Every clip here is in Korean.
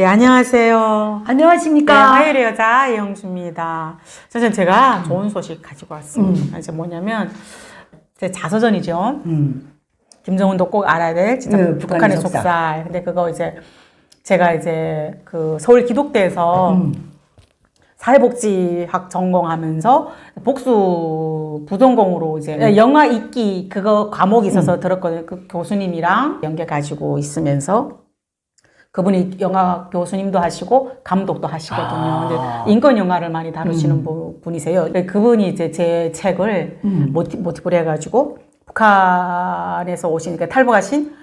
네, 안녕하세요. 네, 안녕하십니까? 화요일의 여자 이영주입니다. 선생님, 제가 좋은 소식 가지고 왔습니다. 이제 뭐냐면, 제 자서전이죠. 음. 김정은도 꼭 알아야 될, 진짜 네, 북한의 북한의 속살. 속살. 근데 그거 이제, 제가 이제 그 서울 기독대에서 음. 사회복지학 전공하면서 복수 부전공으로 이제 영화 읽기 그거 과목이 있어서 들었거든요. 그 교수님이랑 연계 가지고 있으면서 그분이 영화 교수님도 하시고 감독도 하시거든요. 아. 인권 영화를 많이 다루시는 분- 분이세요. 그분이 이제 제 책을 음. 모티, 모티브로 해가지고 북한에서 오신 그러니까 탈북하신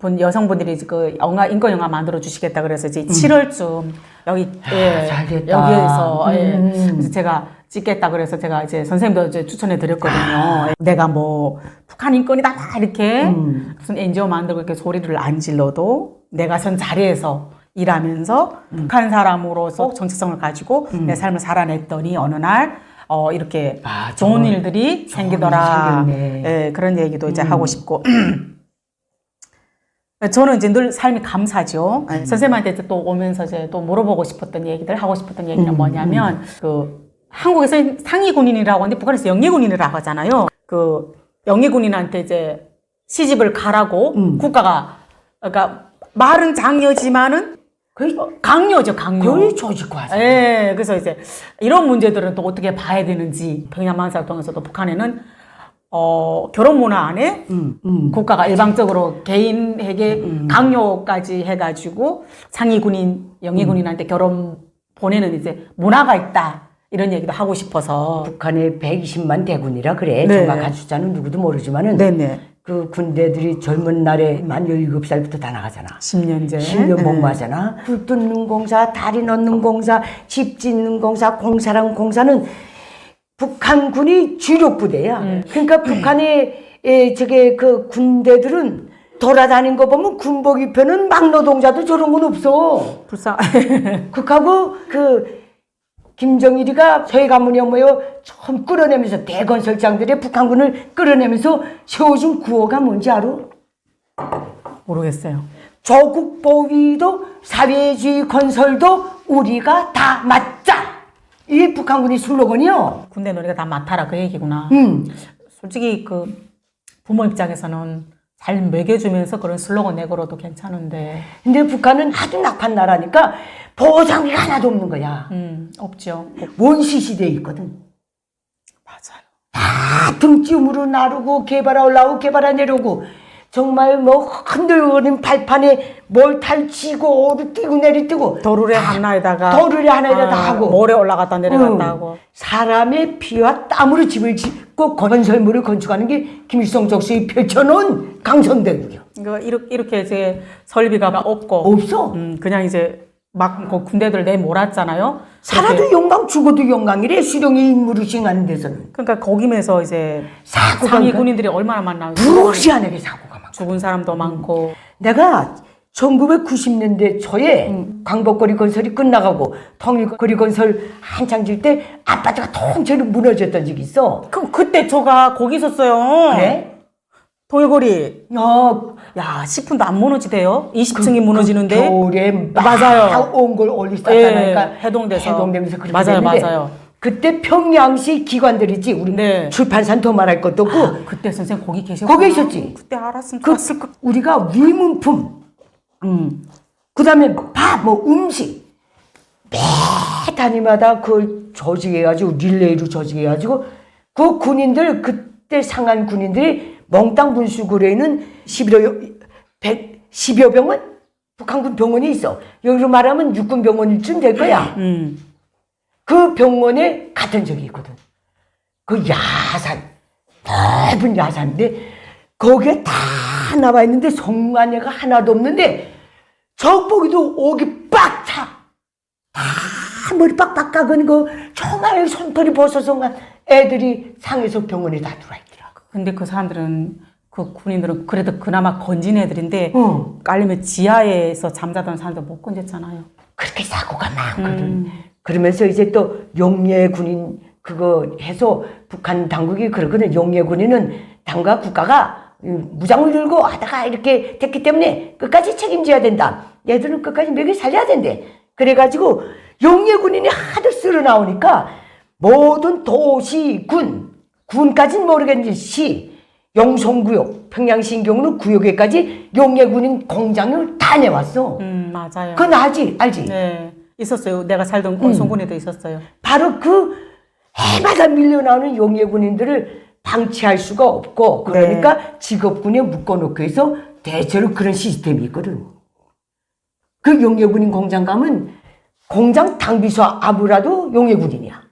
분 여성분들이 그 영화 인권 영화 만들어 주시겠다 그래서 이제 7월쯤 여기 예, 음. 잘 됐다. 여기에서 예. 음. 그래서 제가 찍겠다 그래서 제가 이제 선생님도 이제 추천해 드렸거든요. 내가 뭐 북한 인권이다 막 이렇게 음. 무슨 NGO 만들고 이렇게 소리를 안 질러도 내가 선 자리에서 일하면서 음. 북한 사람으로서 정체성을 가지고 내 삶을 살아냈더니 어느 날 어, 이렇게 아, 좋은 좋은- 일들이 생기더라. 예, 그런 얘기도 이제 음. 하고 싶고. 저는 이제 늘 삶이 감사죠. 음. 선생님한테 이제 또 오면서 이제 또 물어보고 싶었던 얘기들, 하고 싶었던 얘기는 음, 뭐냐면, 그, 한국에서 상위 군인이라고 하는데 북한에서 영예 군인이라고 하잖아요. 그, 영예 군인한테 이제 시집을 가라고 음. 국가가, 그러니까 말은 장녀지만은 거의, 강요죠, 강요. 거의 조직화. 예, 그래서 이제 이런 문제들은 또 어떻게 봐야 되는지 평양만사를 통해서도 북한에는 어, 결혼 문화 안에 음, 음. 국가가 일방적으로 개인에게 음. 강요까지 해가지고 상위 군인, 영위 군인한테 결혼 보내는 이제 문화가 있다. 이런 얘기도 하고 싶어서. 북한에 120만 대군이라 그래. 네. 정확한 숫자는 누구도 모르지만은 네네. 그 군대들이 젊은 날에 만 17살부터 다 나가잖아. 10년제. 10년 네. 복무하잖아. 불 뜯는 공사, 다리 넣는 공사, 집 짓는 공사, 공사랑 공사는 북한군이 주력 부대야. 음. 그러니까 북한의 에, 저게 그 군대들은 돌아다닌 거 보면 군복 입혀는 막노동자도 저런 건 없어. 불쌍. 극하고 그 김정일이가 서해 가문에 모여 처음 끌어내면서 대건설장들의 북한군을 끌어내면서 세워준 구호가 뭔지 알아? 모르겠어요. 조국 보위도 사회주의 건설도 우리가 다 맞자. 이게 북한군의 슬로건이요. 군대 놀이가 다 맡아라. 그 얘기구나. 음. 솔직히 그 부모 입장에서는 잘 먹여주면서 그런 슬로건 내걸어도 괜찮은데. 근데 북한은 아주 낙한 나라니까 보장이 하나도 없는 거야. 음, 없죠. 원시 시대에 있거든. 맞아요. 다 등짐으로 나르고 개발아 올라오고 개발아 내려오고 정말 뭐 흔들거리는 발판에 몰탈 치고 오르 뛰고 내리 뛰고 도르래 하나에다가 도르래 하나에다 다 하고. 모래 올라갔다 내려갔다 응. 하고 사람의 피와 땀으로 집을 짓고 건설물을 건축하는 게 김일성 적수의 펼쳐놓은 강성대국이요. 이거 이렇게 이렇게 이제 설비가 없고 없어. 음, 그냥 이제 막 그 군대들 내 몰았잖아요. 살아도. 영광 죽어도 영광이래 수령의 임무를 수행하는 데서는 그러니까 거기면서 이제 사고가 상위 그- 군인들이 얼마나 많나 무시하게 사고가 죽은 사람도 많고 내가 1990년대 초에 음. 광복거리 건설이 끝나가고 통일거리 건설 한창 질 때 아파트가 통째로 무너졌던 적이 있어. 그 그때 저가 거기 있었어요. 그래? 동일거리 어, 야 10분도 안 무너지대요. 20층이 무너지는데 그 겨울에 맞아요. 온걸 올리 예, 해동돼서. 해동되면서 그렇게 맞아요, 됐는데 맞아요. 그때 평양시 기관들이지 우리 네. 출판사는 더 말할 것도 없고 아, 그때 선생 거기 계셨고 거기 있었지. 그때 알았으면 그 좋았을 것. 우리가 위문품 음. 그 다음에 밥 뭐 음식 매 단위마다 그걸 조직해가지고 릴레이로 조직해가지고 그 군인들 그때 상한 군인들이 몽땅 분수구레에는 11여 110여 병원 북한군 병원이 있어 여기로 말하면 육군 병원쯤 될 거야 음. 그 병원에 갔던 적이 있거든 그 야산 넓은 야산인데 거기에 다 나와 있는데 성관예가 하나도 없는데 적보기도 오기 빡 차. 다 머리 빡빡 깎은 그 정말 손털이 벗어서 간 애들이 상해서 병원에 다 들어와 있더라. 근데 그 사람들은 그 군인들은 그래도 그나마 건진 애들인데 어. 깔리면 지하에서 잠자던 사람들 못 건졌잖아요. 그렇게 사고가 많거든. 음. 그러면서 이제 또 용예 군인 그거 해서 북한 당국이 그러거든. 용예 군인은 당과 국가가 음, 무장을 들고 하다가 이렇게 됐기 때문에 끝까지 책임져야 된다. 얘들은 끝까지 먹여 살려야 된대. 그래가지고 용예 군인이 하도 쓸어 나오니까 모든 도시, 군, 군까지는 모르겠는데 시, 영송구역, 평양신경으로 구역에까지 용예군인 공장을 다 내왔어. 음, 맞아요. 그건 알지? 알지? 네. 있었어요. 내가 살던 음. 송군에도 있었어요. 바로 그 해마다 밀려나오는 용예 군인들을 방치할 수가 없고 그러니까 직업군에 묶어놓고 해서 대체로 그런 시스템이 있거든. 그 용예군인 공장 가면 공장 당비소 아무라도 용예군인이야.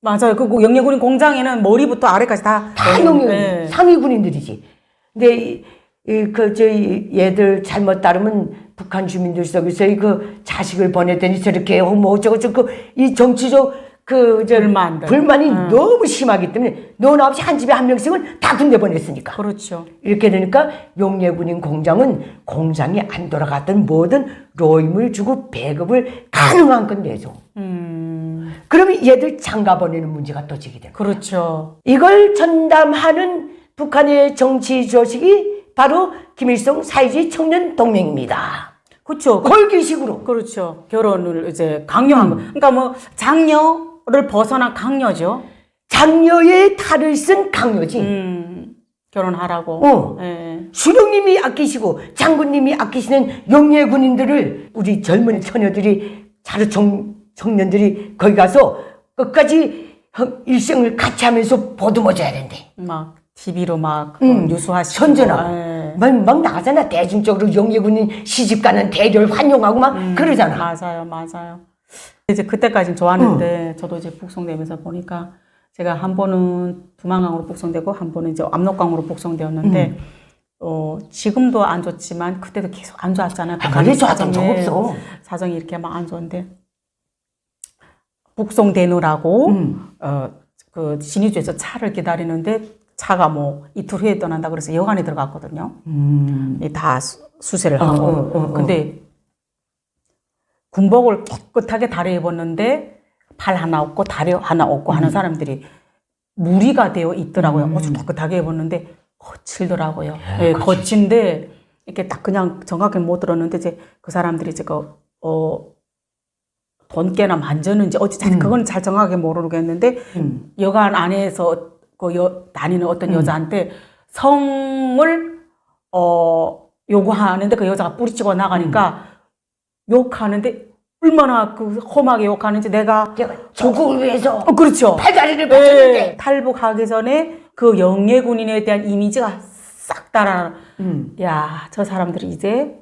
맞아요. 그 영예군인 공장에는 머리부터 아래까지 다. 다 네. 용예군 네. 상위 군인들이지. 근데 그 저희 얘들 잘못 따르면 북한 주민들 속에서 그 자식을 보냈더니 저렇게 뭐 어쩌고 저쩌고 이 정치적 그저 불만들. 불만이 음. 너무 심하기 때문에 너나 없이 한 집에 한 명씩은 다 군대 보냈으니까 그렇죠. 이렇게 되니까 용예군인 공장은 공장이 안 돌아갔던 뭐든 로임을 주고 배급을 가능한 건 내줘. 음, 그러면 얘들 장가 보내는 문제가 또 제기돼. 그렇죠. 이걸 전담하는 북한의 정치 조직이 바로 김일성 사회주의 청년 동맹입니다. 그렇죠. 그- 골기식으로. 그렇죠. 결혼을 이제 강요한 거. 그러니까 뭐 장녀를 벗어난 강요죠. 장녀의 탈을 쓴 강요지. 음, 결혼하라고. 어. 예. 수령님이 아끼시고 장군님이 아끼시는 용예 군인들을 우리 젊은 처녀들이 자루 청, 청년들이 거기 가서 끝까지 일생을 같이 하면서 보듬어줘야 된대. 막 TV로 막 음, 뉴스하시고. 선전하고. 예. 막, 막 나가잖아. 대중적으로 용예 군인 시집 가는 대결 환영하고 막 음. 그러잖아. 맞아요, 맞아요. 이제 그때까지는 좋았는데 저도 이제 북송되면서 보니까 제가 한 번은 두만강으로 북송되고 한 번은 이제 압록강으로 북송되었는데 음. 어, 지금도 안 좋지만 그때도 계속 안 좋았잖아요. 아, 원래 좋았던 적 사정이. 없어. 사정이 이렇게 막 안 좋은데 북송되느라고 음. 어, 그 신의주에서 차를 기다리는데 차가 뭐 이틀 후에 떠난다 그래서 여관에 들어갔거든요. 음. 이다 수- 수세를 어, 하고. 어, 어, 어. 근데 군복을 깨끗하게 다려 입었는데 팔 하나 없고 다리 하나 없고 음. 하는 사람들이 무리가 되어 있더라고요. 아주 깨끗하게 입었는데 거칠더라고요. 예, 거친데 이렇게 딱 그냥 정확히 못 들었는데 이제 그 사람들이 이제 그, 어, 돈깨나 만졌는지 어찌 잘, 그건 잘 정확하게 모르겠는데 음. 여관 안에서 그 여, 다니는 어떤 여자한테 성을 어 요구하는데 그 여자가 뿌리치고 나가니까 욕하는데 얼마나 그 험하게 욕하는지 내가 제가 조국을 위해서 어 그렇죠. 팔다리를 네, 받쳤는데. 탈북하기 전에 그 영예 군인에 대한 이미지가 싹 달아. 음. 야, 저 사람들이 이제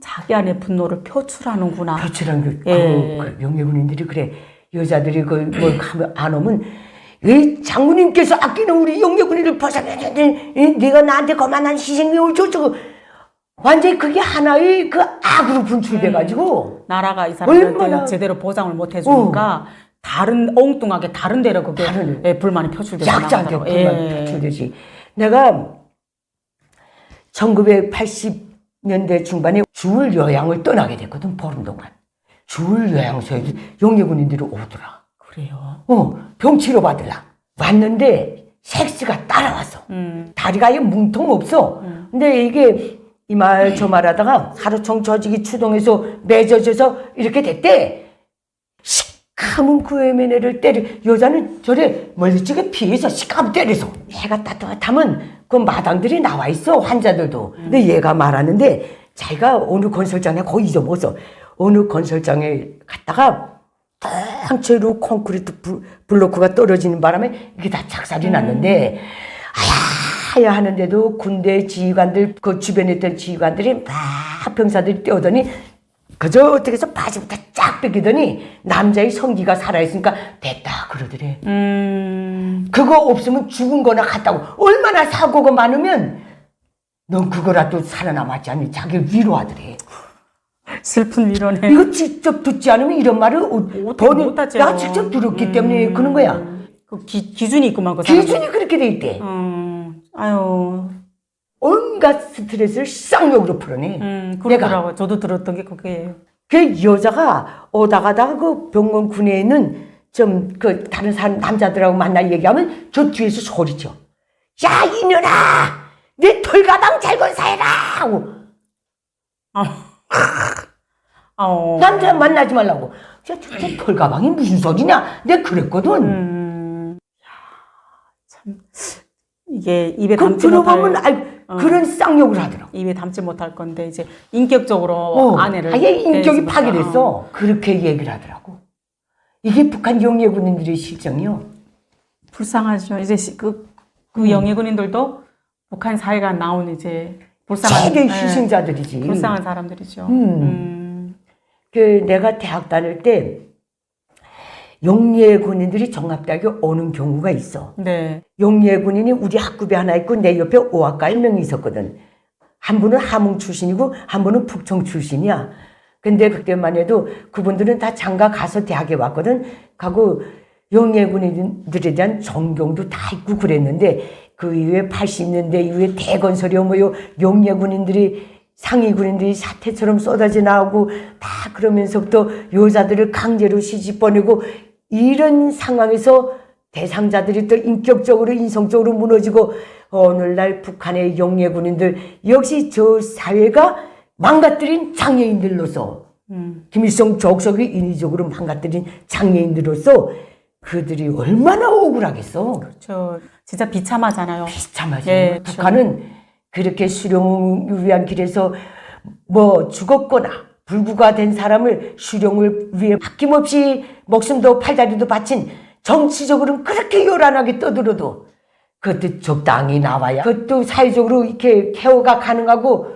자기 안의 분노를 표출하는구나. 표출한 그, 예. 그, 그 명예군인들이 그래 여자들이 그뭘 하면 안 오면 이 장군님께서 아끼는 우리 영예군인을 벗어내야 돼. 네가 나한테 거만한 희생명을 줬고 완전히 그게 하나의 그 악으로 분출돼 가지고 나라가 이 사람들한테 얼마나- 제대로 보장을 못 해주니까 다른 엉뚱하게 다른 데로 그게 다른- 예, 불만이 표출되고 약자한테 나가더라고요. 불만 예. 표출되지. 내가 1980년대 중반에 주울 요양을 떠나게 됐거든 보름 동안. 주울 요양소에 영예군인들이 오더라. 그래요. 어, 병 치료 받으라. 왔는데 섹스가 따라왔어. 음. 다리가 아예 뭉통 없어. 근데 이게 이 말 저말 하다가 하루총 조직이 추동해서 맺어져서 이렇게 됐대. 시커먼 그 애매네를 때려. 여자는 저래 멀리쪽에 피해서 시커먼 때려서. 해가 따뜻하면 그 마당들이 나와 있어. 환자들도. 근데 얘가 말하는데 자기가 어느 건설장에 거의 잊어먹었어. 어느 건설장에 갔다가 상체로 콘크리트 불- 블로크가 떨어지는 바람에 이게 다 착살이 났는데 아야 하는데도 군대 지휘관들 그 주변에 있던 지휘관들이 막 병사들이 뛰어더니 그저 어떻게 해서 바지부터 쫙 뺏기더니 남자의 성기가 살아있으니까 됐다 그러더래. 음. 그거 없으면 죽은 거나 같다고 얼마나 사고가 많으면 넌 그거라도 살아남았지 않니? 자기를 위로하더래 슬픈 위로네. 이거 직접 듣지 않으면 이런 말을 어- 더는 못하죠. 내가 직접 들었기 음. 때문에 그런 거야. 그 기, 기준이 있구만 그 사람. 기준이 그렇게 돼 있대. 음. 아유. 온갖 스트레스를 쌍욕으로 풀어내. 음. 내가 그러더라고요. 저도 들었던 게 그게예요. 그 여자가 오다가다가 그 병원 군에는 좀 그 다른 사람 남자들하고 만나 얘기하면 저 뒤에서 소리쳐. 야 이년아, 내 털가방 잘건 사해라 하고 아. 어, 남자 만나지 말라고. 저, 저, 저 털가방이 무슨 소리냐? 내가 그랬거든. 음, 야, 참 이게 입에 그 담지 들어보면 못할 알, 어. 그런 쌍욕을 하더라고. 입에 담지 못할 건데 이제 인격적으로 어, 아내를 아예 인격이 파괴됐어. 그렇게 얘기를 하더라고. 이게 북한 용예군인들의 실정이요. 불쌍하죠. 이제 시- 그, 그 음. 영예군인들도 북한 사회가 나온 이제 불쌍한 세계 예, 희생자들이지. 불쌍한 사람들이죠. 음. 음. 그 내가 대학 다닐 때 용예 군인들이 종합대학에 오는 경우가 있어. 네. 용예 군인이 우리 학급에 하나 있고 내 옆에 오학과에 명이 있었거든. 한 분은 함흥 출신이고 한 분은 북청 출신이야. 근데 그때만 해도 그분들은 다 장가 가서 대학에 왔거든. 가고 용예 군인들에 대한 존경도 다 있고 그랬는데 그 이후에 80년대 이후에 대건설이 뭐요 용예 군인들이 상위 군인들이 사태처럼 쏟아져 나오고 다 그러면서부터 여자들을 강제로 시집 보내고 이런 상황에서 대상자들이 또 인격적으로 인성적으로 무너지고 오늘날 북한의 용예 군인들 역시 저 사회가 망가뜨린 장애인들로서 음. 김일성 족속이 인위적으로 망가뜨린 장애인들로서 그들이 얼마나 억울하겠어. 저 진짜 비참하잖아요. 비참하지. 예, 그렇죠. 북한은 그렇게 수령을 위한 길에서 뭐 죽었거나 불구가 된 사람을 수령을 위해 아낌없이 목숨도 팔다리도 바친 정치적으로는 그렇게 요란하게 떠들어도 그것도 적당히 나와야 그것도 사회적으로 이렇게 케어가 가능하고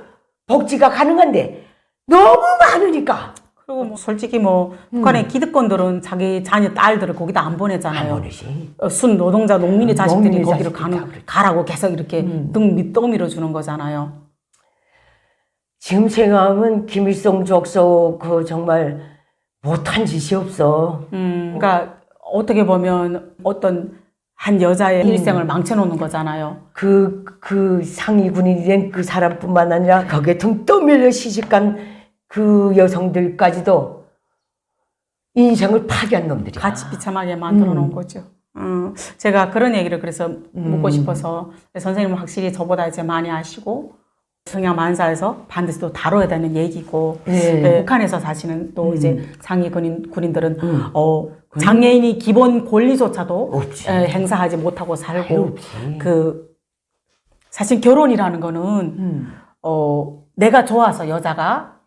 복지가 가능한데 너무 많으니까 그리고 뭐 솔직히 뭐 북한의 기득권들은 자기 자녀 딸들을 거기다 안안 보내잖아요. 보내지. 어, 순 노동자 농민의 자식들이 농민의 거기를 가는 다 그렇죠. 가라고 계속 이렇게 음. 등 밑 떠밀어 주는 거잖아요. 지금 생각하면 김일성 족속 그 정말 못한 짓이 없어. 음, 그러니까 어떻게 보면 어떤 한 여자의 일생을 망쳐놓는 거잖아요. 그, 그 상위 군인이 된 그 사람뿐만 아니라 거기에 등 떠밀려 시집간 그 여성들까지도 인생을 파괴한 놈들이야. 같이 비참하게 만들어 놓은 음. 거죠. 음, 제가 그런 얘기를 그래서 묻고 음. 싶어서 선생님은 확실히 저보다 이제 많이 아시고 성향 만사에서 반드시 또 다뤄야 되는 얘기고 네. 예, 북한에서 사시는 또 음. 이제 상위 군인, 군인들은 음. 어, 장애인이 기본 권리조차도 없지. 예, 행사하지 못하고 살고. 그 사실 결혼이라는 거는 음. 어, 내가 좋아서 여자가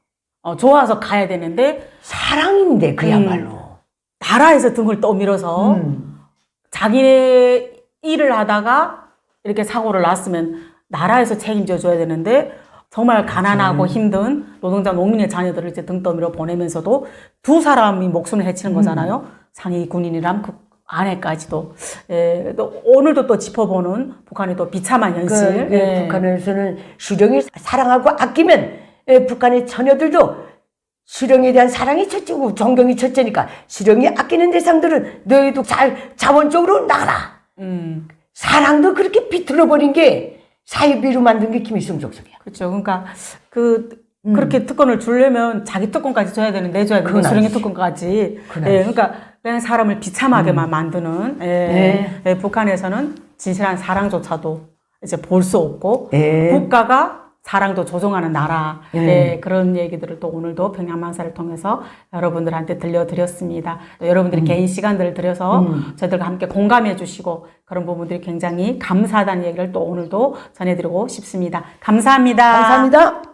어, 좋아서 가야 되는데 사랑인데 그야말로. 나라에서 등을 떠밀어서 음. 자기네 일을 하다가 이렇게 사고를 났으면 나라에서 책임져 줘야 되는데 정말 가난하고 힘든 노동자 농민의 자녀들을 이제 등 떠밀어 보내면서도 두 사람이 목숨을 해치는 거잖아요. 상위 군인이랑 그 아내까지도. 예, 또 오늘도 또 짚어보는 북한의 또 비참한 그, 현실. 그 예. 북한에서는 수령이 사랑하고 아끼면 예, 북한의 처녀들도 수령에 대한 사랑이 첫째고 존경이 첫째니까 수령이 아끼는 대상들은 너희도 잘 자본적으로 나가라. 음, 사랑도 그렇게 비틀어 버린 게 사이비로 만든 게 김일성 족속이야. 그렇죠. 그러니까 그 그렇게 특권을 주려면 자기 특권까지 줘야 되는 내줘야 되는 수령의. 특권까지. 예. 그러니까 그냥 사람을 비참하게만 만드는 예, 네. 예, 북한에서는 진실한 사랑조차도 이제 볼 수 없고 예. 국가가 사랑도 조종하는 나라 예. 예, 그런 얘기들을 또 오늘도 평양만사를 통해서 여러분들한테 들려드렸습니다. 또 여러분들이 개인 시간들을 들여서 음. 저희들과 함께 공감해 주시고 그런 부분들이 굉장히 감사하다는 얘기를 또 오늘도 전해드리고 싶습니다. 감사합니다. 감사합니다.